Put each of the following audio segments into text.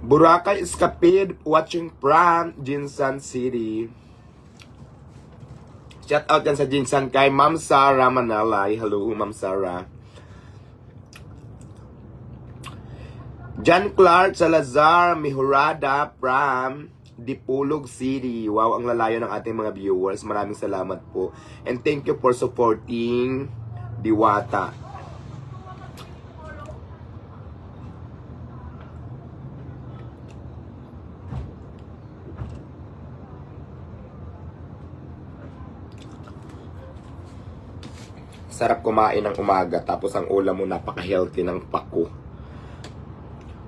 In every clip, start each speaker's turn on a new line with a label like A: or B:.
A: Boracay Escapade watching from Jinsan City. Shout out yan sa Jinsan kay Ma'am Sarah Manalay. Hello, Ma'am Sarah. John Clark Salazar Mihurada from Dipulog City. Wow, ang lalayo ng ating mga viewers. Maraming salamat po. And thank you for supporting Diwata. Sarap kumain ng umaga tapos ang ulam mo napaka-healthy ng pako.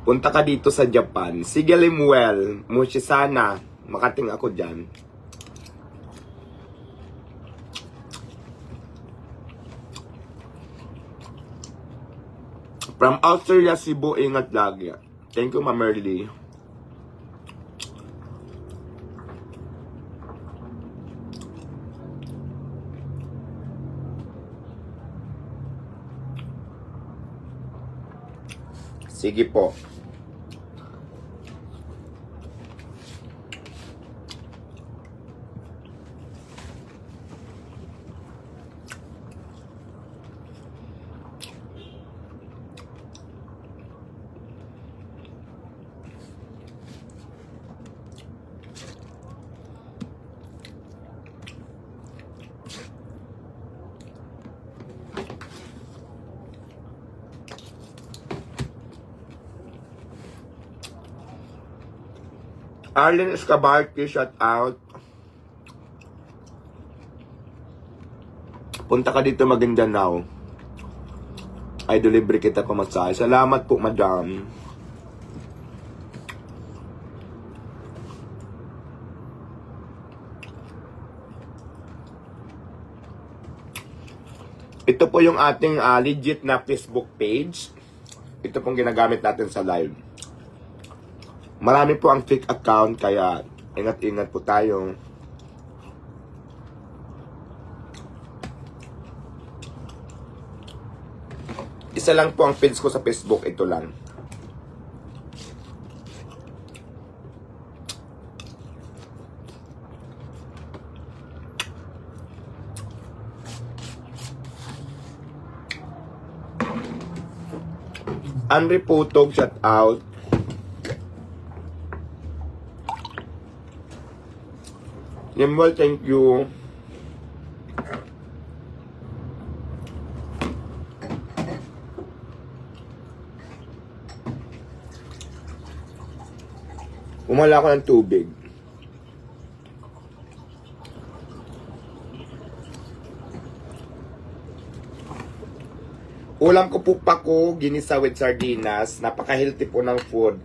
A: Punta ka dito sa Japan. Sige Limuel, mushi sana. Makating ako dyan. From Australia, Cebu, ingat lagi. Thank you, Ma'am Merly. Sige po. Arlen Escabarte, shout out. Punta ka dito Maguindanao. Ay, delivery kita pamasahe. Salamat po, madam. Ito po yung ating ah, legit na Facebook page. Ito pong ginagamit natin sa live. Marami po ang fake account kaya ingat-ingat po tayo. Isa lang po ang page ko sa Facebook, ito lang. Andre Putog, shout out. Nimble, thank you. Umala ako ng tubig. Ulam ko po pako, ginisa with sardinas. Napaka-healthy po ng food.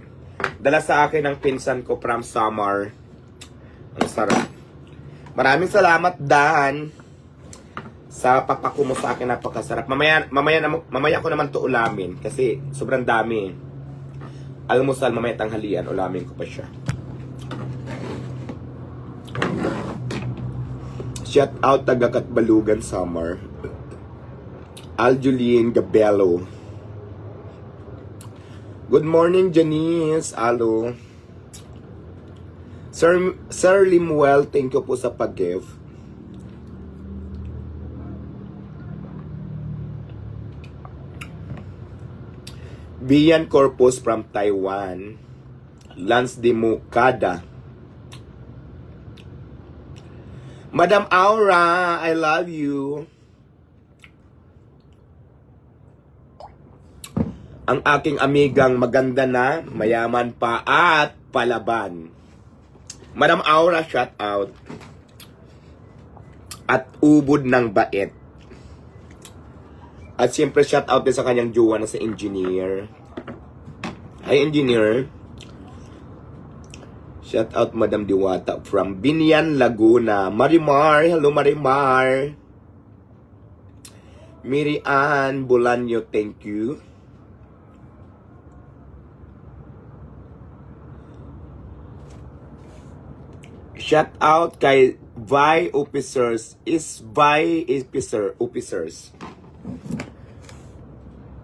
A: Dala sa akin ng pinsan ko from Samar. Ang sarap. Maraming salamat, Dan. Sa papako mo sa akin, napakasarap. Mamaya, mamaya, mamaya ko naman to ulamin. Kasi sobrang dami. Almusal, mamaya tanghalian, ulamin ko pa siya. Shout out taga Katbalugan Summer. Aljuline Gabello. Good morning, Janice. Alo. Sir, Sir Limuel, thank you po sa pag-give. Bian Corpus from Taiwan. Lance de Mukada. Madam Aura, I love you. Ang aking amigang maganda na, mayaman pa at palaban. Madam Aura, shout out. At ubod ng bait. At siyempre shout out din sa kanyang jowa na sa engineer. Hi engineer. Shout out Madam Diwata from Binyan, Laguna. Marimar, hello Marimar. Miri Ann Bulanyo, thank you. Shout out kay Vi Officers. Is Vi Officer Officers.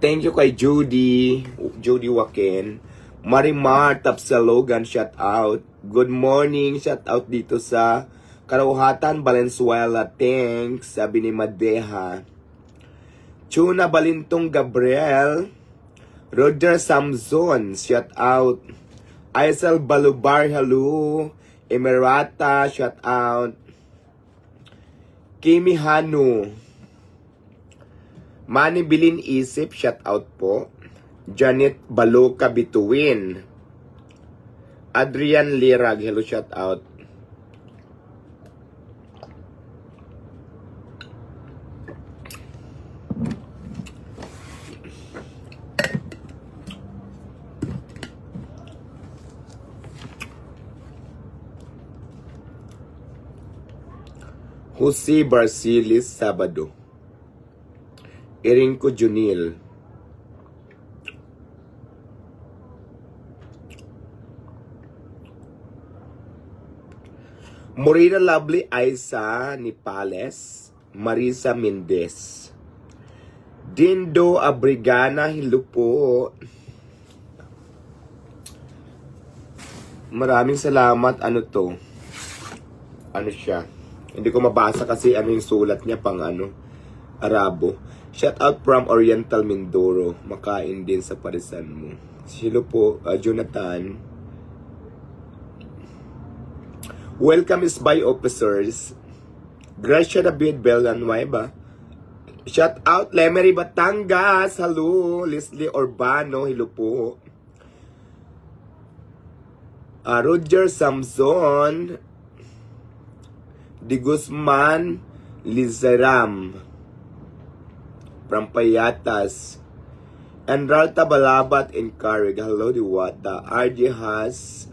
A: Thank you kay Judy, Judy Waken. Marimar Tapsalogan, shout out. Good morning, shout out dito sa Karauhatan, Valenzuela. Thanks, sabi ni Madeha. Chuna Balintong Gabriel. Roger Samson, shout out. Aisel Balubar, hello. Emirata, shout out. Kimi Hanu. Manny Bilin Isip, shout out po. Janet Baloka Bituin. Adrian Lirag, hello, shout out. Jose Barcilis Sabado. Irinko Junil. Morena Lovely Aiza Nipales. Marisa Mendez. Dindo Abrigana Hilupo. Maraming salamat. Ano to? Ano siya? Hindi ko mabasa kasi ano yung sulat niya pang ano. Arabo. Shout out from Oriental Mindoro. Makain din sa parisan mo. Silo po, uh, Jonathan. Welcome is by officers. Gracia David Bellanueva. Shout out Lemery Batangas. Hello. Leslie Urbano. Hello po. Ah, Roger Samson. Di Guzman Lizaram from Payatas Enralta Balabat in Carig Hello Diwata RJ Has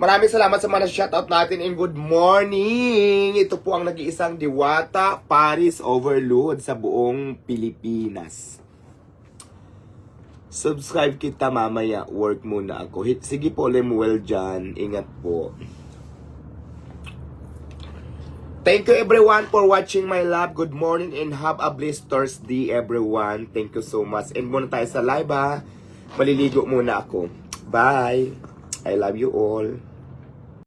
A: Maraming salamat sa mga shoutout natin and good morning! Ito po ang nag-iisang Diwata Paris Overload sa buong Pilipinas. Subscribe kita mamaya. Work muna ako. Sige po, Lemuel dyan. Ingat po. Thank you everyone for watching my love. Good morning and have a blessed Thursday everyone. Thank you so much. And muna tayo sa live ha. Maliligo muna ako. Bye. I love you all.